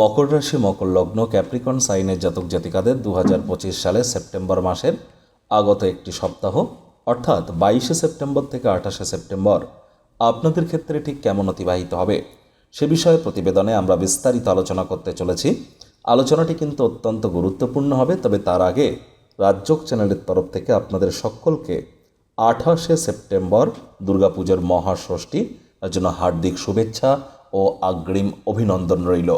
মকর রাশি, মকর লগ্ন ক্যাপ্রিকন সাইনের জাতক জাতিকাদের দু হাজার পঁচিশ সালে সেপ্টেম্বর মাসের আগত একটি সপ্তাহ। অর্থাৎ বাইশে সেপ্টেম্বর থেকে আঠাশে সেপ্টেম্বর। আপনাদের ক্ষেত্রে ঠিক কেমন অতিবাহিত হবে? সে বিষয়ে প্রতিবেদনে আমরা বিস্তারিত আলোচনা করতে চলেছি। আলোচনাটি কিন্তু অত্যন্ত গুরুত্বপূর্ণ হবে, তবে তার আগে রাজ্যক চ্যানেলের তরফ থেকে আপনাদের সকলকে আঠাশে সেপ্টেম্বর দুর্গাপুজোর মহাষষ্ঠী তার জন্য হার্দিক শুভেচ্ছা ও অগ্রিম অভিনন্দন রইল।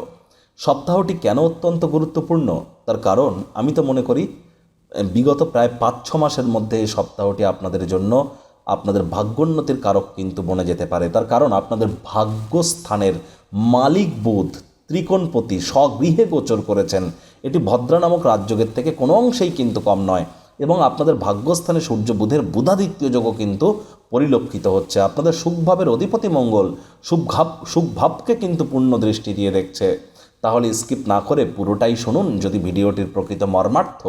সপ্তাহটি কেন অত্যন্ত গুরুত্বপূর্ণ? তার কারণ আমি তো মনে করি বিগত প্রায় পাঁচ ছ মাসের মধ্যে এই সপ্তাহটি আপনাদের জন্য আপনাদের ভাগ্যোন্নতির কারক কিন্তু বনে যেতে পারে। তার কারণ আপনাদের ভাগ্যস্থানের মালিক বুধ ত্রিকোণপতি স্বগৃহে গোচর করেছেন। এটি ভদ্রা নামক রাজযোগের থেকে কোনো অংশেই কিন্তু কম নয় এবং আপনাদের ভাগ্যস্থানে সূর্য বুধের বুধাদিত্য যোগও কিন্তু পরিলক্ষিত হচ্ছে। আপনাদের সুখভাবের অধিপতি মঙ্গল সুখভাব সুখভাবকে কিন্তু পূর্ণ দৃষ্টি দিয়ে দেখছে। তাহলে স্কিপ না করে পুরোটাই শুনুন। যদি ভিডিওটির প্রকৃত মর্মার্থ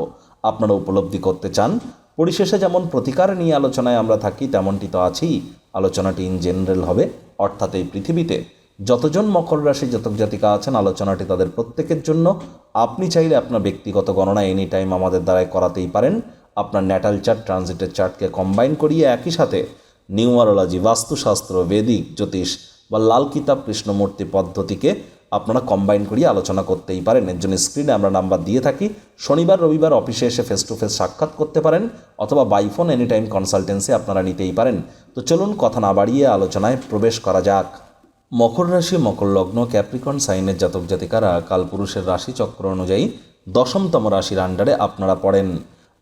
আপনারা উপলব্ধি করতে চান, পরিশেষে যেমন প্রতিকার নিয়ে আলোচনায় আমরা থাকি, তেমনটি তো আছেই। আলোচনাটি ইন জেনারেল হবে, অর্থাৎ এই পৃথিবীতে যতজন মকর রাশি জাতক জাতিকা আছেন, আলোচনাটি তাদের প্রত্যেকের জন্য। আপনি চাইলে আপনার ব্যক্তিগত গণনা এনি টাইম আমাদের দ্বারাই করাতেই পারেন। আপনার ন্যাটাল চার্ট ট্রানজিটের চার্টকে কম্বাইন করিয়ে একই সাথে নিউমারোলজি, বাস্তুশাস্ত্র, বেদিক, জ্যোতিষ বা লাল কিতাব, কৃষ্ণমূর্তি পদ্ধতিকে আপনারা কম্বাইন করিয়ে আলোচনা করতেই পারেন। এর জন্য স্ক্রিনে আমরা নাম্বার দিয়ে থাকি। শনিবার, রবিবার অফিসে এসে ফেস টু ফেস সাক্ষাৎ করতে পারেন অথবা বাইফোন এনি টাইম কনসালটেন্সি আপনারা নিতেই পারেন। তো চলুন কথা না বাড়িয়ে আলোচনায় প্রবেশ করা যাক। মকর রাশি, মকর লগ্ন ক্যাপ্রিকন সাইনের জাতক জাতিকারা কালপুরুষের রাশি চক্র অনুযায়ী দশমতম রাশির আন্ডারে আপনারা পড়েন।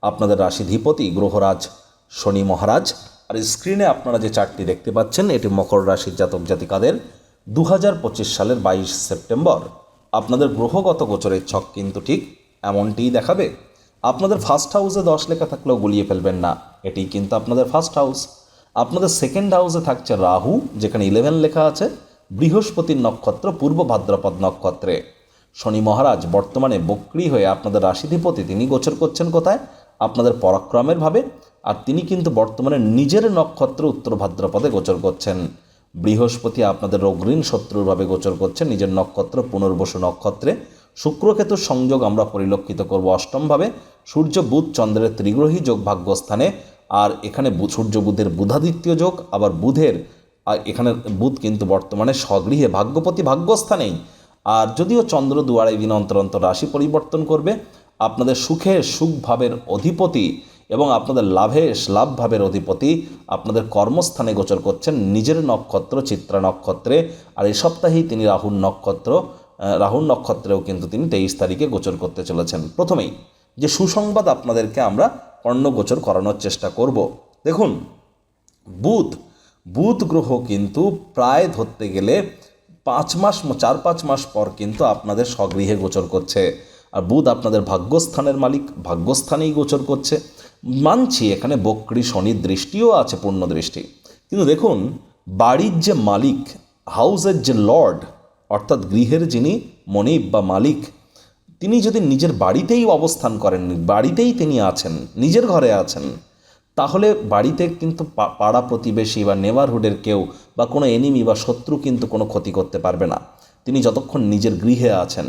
আপনাদের রাশিধিপতি গ্রহরাজ শনি মহারাজ। আর স্ক্রিনে আপনারা যে চারটি দেখতে পাচ্ছেন, এটি মকর রাশির জাতক জাতিকাদের দু হাজার পঁচিশ সালের বাইশ সেপ্টেম্বর। আপনাদের গ্রহগত গোচরের ছক কিন্তু ঠিক এমনটিই দেখাবে। আপনাদের ফার্স্ট হাউসে দশ লেখা থাকলেও গুলিয়ে ফেলবেন না। এটি কিন্তু আপনাদের ফার্স্ট হাউস আপনাদের সেকেন্ড হাউসে থাকছে রাহু, যেখানে ইলেভেন লেখা আছে, বৃহস্পতির নক্ষত্র পূর্ব ভাদ্রপদ নক্ষত্রে। শনি মহারাজ বর্তমানে বক্রি হয়ে আপনাদের রাশিধিপতি, তিনি গোচর করছেন কোথায়? আপনাদের পরাক্রমের ভাবে। আর তিনি কিন্তু বর্তমানে নিজের নক্ষত্র উত্তর ভাদ্রপদে গোচর করছেন। বৃহস্পতি আপনাদের অগ্রীণ শত্রুরভাবে গোচর করছে। নিজের নক্ষত্র, পুনর্বসু নক্ষত্রে শুক্রকেতুর সংযোগ আমরা পরিলক্ষিত করব অষ্টমভাবে। সূর্য, বুধ, চন্দ্রের ত্রিগ্রহী যোগ ভাগ্যস্থানে। আর এখানে সূর্য, বুধের বুধাদিত্য যোগ, আবার বুধের আর এখানে বুধ কিন্তু বর্তমানে স্বগৃহে ভাগ্যপতি ভাগ্যস্থানেই। আর যদিও চন্দ্র দুয়ারে দিন অন্তর অন্তর রাশি পরিবর্তন করবে, আপনাদের সুখে, সুখভাবের অধিপতি এবং আপনাদের লাভে লাভ ভাবের অধিপতি আপনাদের কর্মস্থানে গোচর করছেন নিজের নক্ষত্র, চিত্রা নক্ষত্রে। আর এই সপ্তাহেই তিনি রাহুর নক্ষত্র রাহুর নক্ষত্রেও কিন্তু তিনি তেইশ তারিখে গোচর করতে চলেছেন। প্রথমেই যে সুসংবাদ আপনাদেরকে আমরা কর্ণগোচর করানোর চেষ্টা করব। দেখুন, বুধ বুধ গ্রহ কিন্তু প্রায় ধরতে গেলে পাঁচ মাস, চার পাঁচ মাস পর কিন্তু আপনাদের স্বগৃহে গোচর করছে। আর বুধ আপনাদের ভাগ্যস্থানের মালিক, ভাগ্যস্থানেই গোচর করছে। মানছি, এখানে বক্রি শনির দৃষ্টিও আছে পূর্ণ দৃষ্টি। কিন্তু দেখুন, বাড়ির যে মালিক, হাউসের যে লর্ড, অর্থাৎ গৃহের যিনি মনিব বা মালিক, তিনি যদি নিজের বাড়িতেই অবস্থান করেন, বাড়িতেই তিনি আছেন, নিজের ঘরে আছেন, তাহলে বাড়িতে কিন্তু পাড়া প্রতিবেশী বা নেবারহুডের কেউ বা কোনো এনিমি বা শত্রু কিন্তু কোনো ক্ষতি করতে পারবে না। তিনি যতক্ষণ নিজের গৃহে আছেন।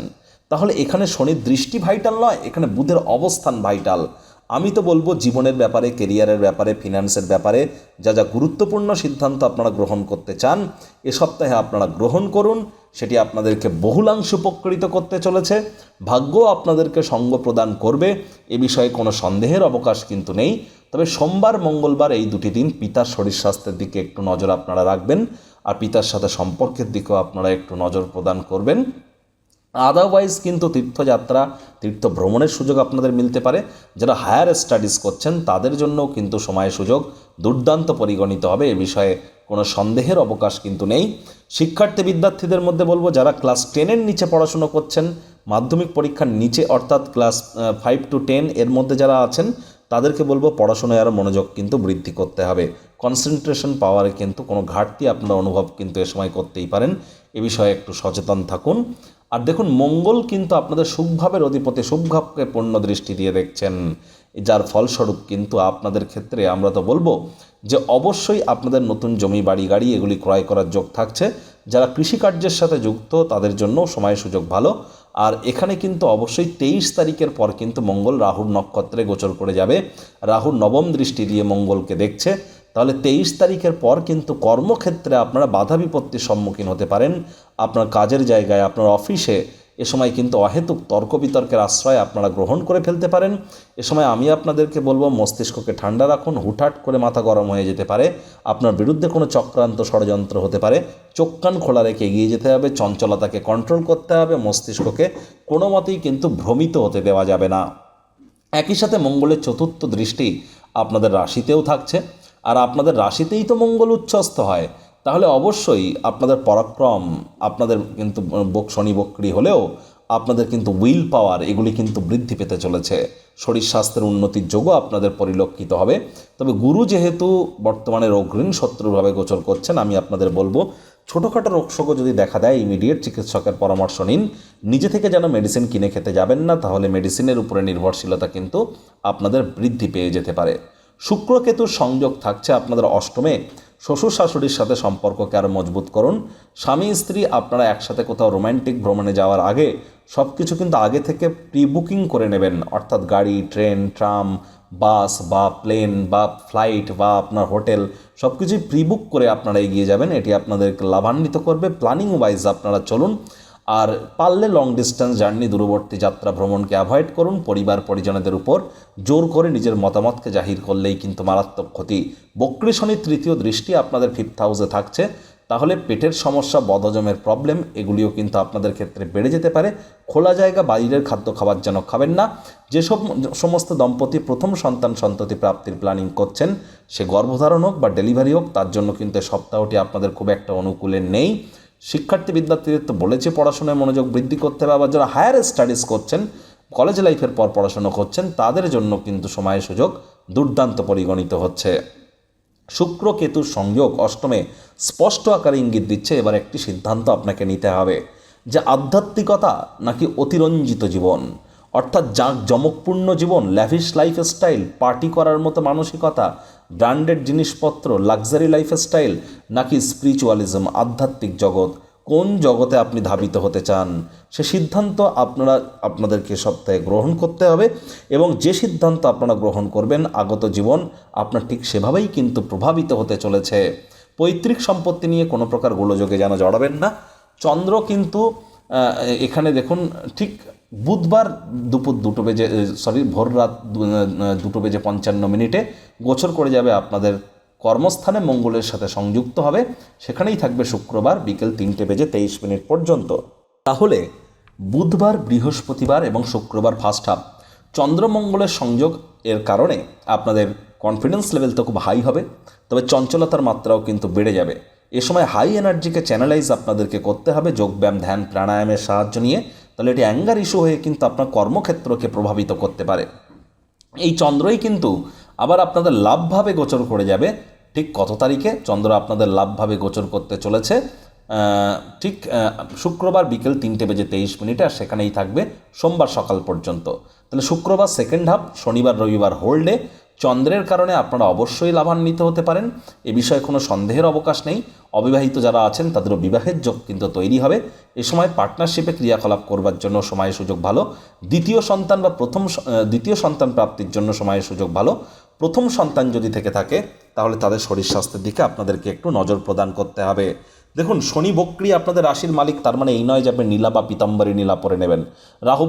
তাহলে এখানে শনির দৃষ্টি ভাইটাল নয়, এখানে বুধের অবস্থান ভাইটাল আমি তো বলব জীবনের ব্যাপারে কেরিয়ারের ব্যাপারে ফিনান্সের ব্যাপারে, যা যা গুরুত্বপূর্ণ সিদ্ধান্ত আপনারা গ্রহণ করতে চান, এ সপ্তাহে আপনারা গ্রহণ করুন, সেটি আপনাদেরকে বহুলাংশ উপকৃত করতে চলেছে ভাগ্য আপনাদেরকে সঙ্গ প্রদান করবে, এ বিষয়ে কোনো সন্দেহের অবকাশ কিন্তু নেই, তবে সোমবার, মঙ্গলবার এই দুটি দিন পিতার শরীর স্বাস্থ্যের দিকে একটু নজর আপনারা রাখবেন, আর পিতার সাথে সম্পর্কের দিকেও আপনারা একটু নজর প্রদান করবেন। আদারওয়াইজ কিন্তু তীর্থযাত্রা তীর্থ ভ্রমণের সুযোগ আপনাদের মিলতে পারে। যারা হায়ার স্টাডিজ করছেন, তাদের জন্যও কিন্তু সময় সুযোগ দুর্দান্ত পরিগণিত হবে। এ বিষয়ে কোনো সন্দেহের অবকাশ কিন্তু নেই। শিক্ষার্থী বিদ্যার্থীদের মধ্যে বলব, যারা ক্লাস টেনের নিচে পড়াশুনো করছেন, মাধ্যমিক পরীক্ষার নিচে অর্থাৎ ক্লাস ফাইভ টু টেন এর মধ্যে যারা আছেন, তাদেরকে বলব, পড়াশোনায় আরও মনোযোগ কিন্তু বৃদ্ধি করতে হবে। কনসেন্ট্রেশন পাওয়ারে কিন্তু কোনো ঘাটতি আপনারা অনুভব কিন্তু এ সময় করতেই পারেন। এ বিষয়ে একটু সচেতন থাকুন। আর দেখুন, মঙ্গল কিন্তু আপনাদের সুখভাবের অধিপতি সুখভাবকে পূর্ণ দৃষ্টি দিয়ে দেখছেন। যার ফলস্বরূপ কিন্তু আপনাদের ক্ষেত্রে আমরা তো বলব যে, অবশ্যই আপনাদের নতুন জমি, বাড়ি, গাড়ি, এগুলি ক্রয় করার যোগ থাকছে। যারা কৃষিকার্যের সাথে যুক্ত, তাদের জন্য সময় সুযোগ ভালো। আর এখানে কিন্তু অবশ্যই তেইশ তারিখের পর কিন্তু মঙ্গল রাহুর নক্ষত্রে গোচর করে যাবে। রাহুর নবম দৃষ্টি দিয়ে মঙ্গলকে দেখছে। তাহলে তেইশ তারিখের পর কিন্তু কর্মক্ষেত্রে আপনারা বাধা বিপত্তির সম্মুখীন হতে পারেন। আপনার কাজের জায়গায়, আপনার অফিসে এ সময় কিন্তু অহেতুক তর্ক বিতর্কের আশ্রয় আপনারা গ্রহণ করে ফেলতে পারেন। এ সময় আমি আপনাদেরকে বলব, মস্তিষ্ককে ঠান্ডা রাখুন, হুটহাট করে মাথা গরম হয়ে যেতে পারে। আপনার বিরুদ্ধে কোনো চক্রান্ত ষড়যন্ত্র হতে পারে। চোখ কান খোলা রেখে এগিয়ে যেতে হবে, চঞ্চলতাকে কন্ট্রোল করতে হবে, মস্তিষ্ককে কোনো মতেই কিন্তু ভ্রমিত হতে দেওয়া যাবে না। একই সাথে মঙ্গলের চতুর্থ দৃষ্টি আপনাদের রাশিতেও থাকছে। আর আপনাদের রাশিতেই তো মঙ্গল উচ্ছ্বস্ত হয়, তাহলে অবশ্যই আপনাদের পরাক্রম, আপনাদের কিন্তু বক শনি বক্রি হলেও আপনাদের কিন্তু উইল পাওয়ার এগুলি কিন্তু বৃদ্ধি পেতে চলেছে। শরীর স্বাস্থ্যের উন্নতির যোগও আপনাদের পরিলক্ষিত হবে। তবে গুরু যেহেতু বর্তমানে রোগঋণ শত্রুভাবে গোচর করছেন, আমি আপনাদের বলব, ছোটোখাটো রোগশোকও যদি দেখা দেয় ইমিডিয়েট চিকিৎসকের পরামর্শ নিন। নিজে থেকে যেন মেডিসিন কিনে খেতে যাবেন না, তাহলে মেডিসিনের উপরে নির্ভরশীলতা কিন্তু আপনাদের বৃদ্ধি পেয়ে যেতে পারে। শুক্র কেতুর সংযোগ থাকছে আপনাদের অষ্টমে। শ্বশুর শাশুড়ির সাথে সম্পর্ককে আরও মজবুত করুন। স্বামী, স্ত্রী আপনারা একসাথে কোথাও রোম্যান্টিক ভ্রমণে যাওয়ার আগে সব কিছু কিন্তু আগে থেকে প্রি বুকিং করে নেবেন। অর্থাৎ গাড়ি, ট্রেন, ট্রাম, বাস বা প্লেন বা ফ্লাইট বা আপনার হোটেল সব কিছুই প্রি বুক করে আপনারা এগিয়ে যাবেন। এটি আপনাদেরকে লাভান্বিত করবে। প্ল্যানিং ওয়াইজ আপনারা চলুন। আর পারলে লং ডিস্টেন্স জার্নি দূরবর্তী যাত্রা ভ্রমণকে অ্যাভয়েড করুন, পরিবার পরিজনদের উপর জোর করে নিজের মতামতকে জাহির করলেই কিন্তু মারাত্মক ক্ষতি। বক্রী তৃতীয় দৃষ্টি আপনাদের ফিফথ হাউসে থাকছে। তাহলে পেটের সমস্যা, বদহজমের প্রবলেম এগুলিও কিন্তু আপনাদের ক্ষেত্রে বেড়ে যেতে পারে। খোলা জায়গা, বাইরের খাদ্য খাবার যেন খাবেন না। যেসব সমস্ত দম্পতি প্রথম সন্তান সন্ততি প্রাপ্তির প্ল্যানিং করছেন, সে গর্ভধারণ হোক বা ডেলিভারি হোক, তার জন্য কিন্তু সপ্তাহটি আপনাদের খুব একটা অনুকূলে নেই। শিক্ষার্থী বিদ্যার্থীদের তো বলেছে পড়াশোনায় মনোযোগ বৃদ্ধি করতে হবে, আবার যারা হায়ার স্টাডিজ করছেন কলেজ লাইফের পর পড়াশোনা করছেন, তাদের জন্য কিন্তু সময় সুযোগ দুর্দান্ত পরিগণিত হচ্ছে। শুক্র কেতুর সংযোগ অষ্টমে স্পষ্ট আকারে ইঙ্গিত দিচ্ছে, এবার একটি সিদ্ধান্ত আপনাকে নিতে হবে যে আধ্যাত্মিকতা নাকি অতিরঞ্জিত জীবন? অর্থাৎ জাঁক জমকপূর্ণ জীবন ল্যাভিশ লাইফস্টাইল পার্টি করার মতো মানসিকতা ব্র্যান্ডেড জিনিসপত্র লাক্সারি লাইফস্টাইল নাকি স্পিরিচুয়ালিজম আধ্যাত্মিক জগৎ? কোন জগতে আপনি ধাবিত হতে চান? সে সিদ্ধান্ত আপনারা, আপনাদেরকে সপ্তাহে গ্রহণ করতে হবে এবং যে সিদ্ধান্ত আপনারা গ্রহণ করবেন আগত জীবন আপনার ঠিক সেভাবেই কিন্তু প্রভাবিত হতে চলেছে। পৈতৃক সম্পত্তি নিয়ে কোনো প্রকার গোলযোগে যেন জড়াবেন না। চন্দ্র কিন্তু এখানে দেখুন, ঠিক বুধবার দুপুর দুটো বেজে সরি ভোর রাত দুটো বেজে পঞ্চান্ন মিনিটে গোচর করে যাবে আপনাদের কর্মস্থানে, মঙ্গলের সাথে সংযুক্ত হবে। সেখানেই থাকবে শুক্রবার বিকেল তিনটে বেজে তেইশ মিনিট পর্যন্ত। তাহলে বুধবার, বৃহস্পতিবার এবং শুক্রবার ফার্স্ট হাফ চন্দ্রমঙ্গলের সংযোগ এর কারণে আপনাদের কনফিডেন্স লেভেল তো খুব হাই হবে, তবে চঞ্চলতার মাত্রাও কিন্তু বেড়ে যাবে। এ সময় হাই এনার্জিকে চ্যানেলাইজ আপনাদেরকে করতে হবে, যোগব্যায়াম, ধ্যান, প্রাণায়ামের সাহায্য নিয়ে। তাহলে এটি অ্যাঙ্গার ইস্যু হয়ে কিন্তু আপনার কর্মক্ষেত্রকে প্রভাবিত করতে পারে। এই চন্দ্রই কিন্তু আবার আপনাদের লাভভাবে গোচর করে যাবে। ঠিক কত তারিখে? চন্দ্র আপনাদের লাভভাবে গোচর করতে চলেছে। ঠিক শুক্রবার বিকেল তিনটে বেজে তেইশ মিনিটে আর সেখানেই থাকবে। সোমবার সকাল পর্যন্ত। তাহলে শুক্রবার সেকেন্ড হাফ শনিবার, রবিবার হোল্ডে চন্দ্রের কারণে আপনারা অবশ্যই লাভান্বিত হতে পারেন। এ বিষয়ে কোনো সন্দেহের অবকাশ নেই। অবিবাহিত যারা আছেন, তাদেরও বিবাহের যোগ কিন্তু তৈরি হবে। এ সময় পার্টনারশিপে ক্রিয়াকলাপ করবার জন্য সময় সুযোগ ভালো। দ্বিতীয় সন্তান বা প্রথম দ্বিতীয় সন্তান প্রাপ্তির জন্য সময়ের সুযোগ ভালো। প্রথম সন্তান যদি থেকে থাকে, তাহলে তাদের শরীর স্বাস্থ্যের দিকে আপনাদেরকে একটু নজর প্রদান করতে হবে। দেখুন, শনি বক্রি আপনাদের রাশির মালিক, তার মানে এই নয় যে আপনি নীলা বা পিতাম্বরী নীলা পরে নেবেন। রাহু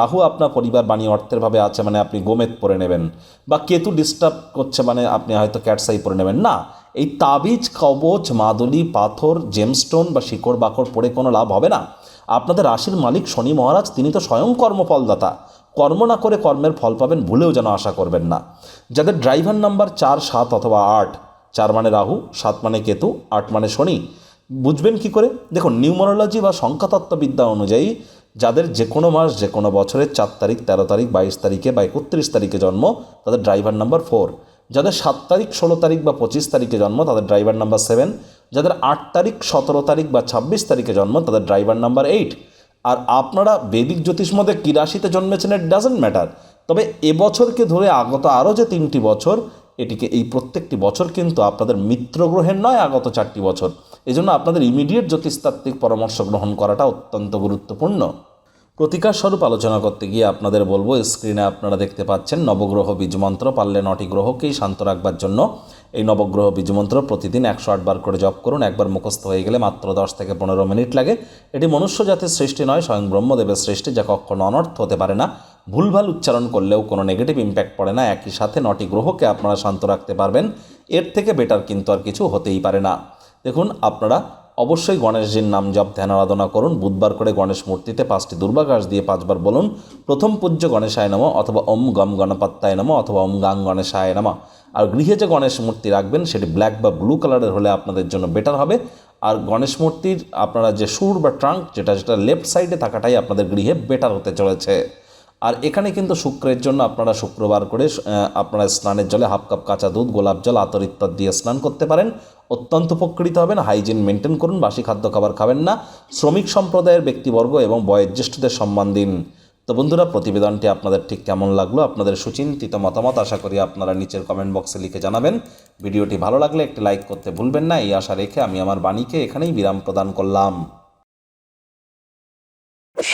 রাহু আপনার পরিবার বাণী অর্থের ভাবে আছে মানে আপনি গোমেদ পরে নেবেন। বা কেতু ডিস্টার্ব করছে মানে আপনি হয়তো ক্যাটসাই পরে নেবেন। না, এই তাবিজ, কবচ, মাদুলি, পাথর জেমস্টোন বা শিকড় বাকড় পরে কোনো লাভ হবে না। আপনাদের রাশির মালিক শনি মহারাজ, তিনি তো স্বয়ং কর্মফলদাতা। কর্ম না করে কর্মের ফল পাবেন ভুলেও যেন আশা করবেন না। যাদের ড্রাইভার নাম্বার চার, সাত অথবা আট চার মানে রাহু, সাত মানে কেতু, আট মানে শনি। বুঝবেন কি করে? দেখুন, নিউমারোলজি বা সংখ্যাতত্ত্ববিদ্যা অনুযায়ী যাদের যে কোনো মাস, যে কোনো বছরের চার তারিখ, তেরো তারিখ, বাইশ তারিখে বা একত্রিশ তারিখে জন্ম, তাদের ড্রাইভার নাম্বার ফোর। যাদের সাত তারিখ, ষোলো তারিখ বা পঁচিশ তারিখে জন্ম, তাদের ড্রাইভার নাম্বার সেভেন। যাদের আট তারিখ, সতেরো তারিখ বা ছাব্বিশ তারিখে জন্ম, তাদের ড্রাইভার নাম্বার এইট। আর আপনারা বেদিক জ্যোতিষ মধ্যে কী রাশিতে জন্মেছেন ইট ডাজেন্ট ম্যাটার তবে এবছরকে ধরে আগত আরও যে তিনটি বছর এটিকে এই প্রত্যেকটি বছর কিন্তু আপনাদের মিত্র গ্রহের নয়, আগত চারটি বছর। এজন্য আপনাদের ইমিডিয়েট জ্যোতিষতাত্ত্বিক পরামর্শ গ্রহণ করাটা অত্যন্ত গুরুত্বপূর্ণ। প্রতিকার স্বরূপ আলোচনা করতে গিয়ে আপনাদের বলব স্ক্রিনে আপনারা দেখতে পাচ্ছেন নবগ্রহ বীজমন্ত্র পারলে নটি গ্রহকেই শান্ত রাখবার জন্য। এই নবগ্রহ বীজমন্ত্র প্রতিদিন একশো আটবার করে জপ করুন, একবার মুখস্থ হয়ে গেলে মাত্র দশ থেকে পনেরো মিনিট লাগে। এটি মনুষ্য জাতির সৃষ্টি নয়, স্বয়ং ব্রহ্মদেবের সৃষ্টি, যা কখনো অনর্থ হতে পারে না। ভুলভাল উচ্চারণ করলেও কোনো নেগেটিভ ইম্প্যাক্ট পড়ে না। একই সাথে নটি গ্রহকে আপনারা শান্ত রাখতে পারবেন। এর থেকে বেটার কিন্তু আর কিছু হতেই পারে না। দেখুন, আপনারা অবশ্যই গণেশজির নাম জপ, ধ্যান, আরাধনা করুন। বুধবার করে গণেশ মূর্তিতে পাঁচটি দুর্বাঘাস দিয়ে পাঁচবার বলুন। প্রথম পূজ্য গণেশায় নম অথবা ওম গম গণপাত্তায় নম অথবা ওম গাং গণেশায় নম। আর গৃহে যে গণেশ মূর্তি রাখবেন, সেটি ব্ল্যাক বা ব্লু কালারের হলে আপনাদের জন্য বেটার হবে। আর গণেশ মূর্তির আপনারা যে সুর বা ট্রাঙ্ক যেটা যেটা লেফট সাইডে থাকাটাই আপনাদের গৃহে বেটার হতে চলেছে। আর এখানে কিন্তু শুক্রের জন্য আপনারা শুক্রবার করে আপনারা স্নানের জলে হাফ কাপ কাঁচা দুধ, গোলাপ জল, আতর ইত্যাদি দিয়ে স্নান করতে পারেন। অত্যন্ত উপকৃত হবেন, হাইজিন মেনটেন করুন, বাসি খাদ্য খাবার খাবেন না। শ্রমিক সম্প্রদায়ের ব্যক্তিবর্গ এবং বয়োজ্যেষ্ঠদের সম্মান দিন। তো বন্ধুরা, প্রতিবেদনটি আপনাদের ঠিক কেমন লাগল? আপনাদের সুচিন্তিত মতামত আশা করি আপনারা নিচের কমেন্ট বক্সে লিখে জানাবেন। ভিডিওটি ভালো লাগলে একটি লাইক করতে ভুলবেন না। এই আশা রেখে আমি আমার বাণীকে এখানেই বিরাম প্রদান করলাম।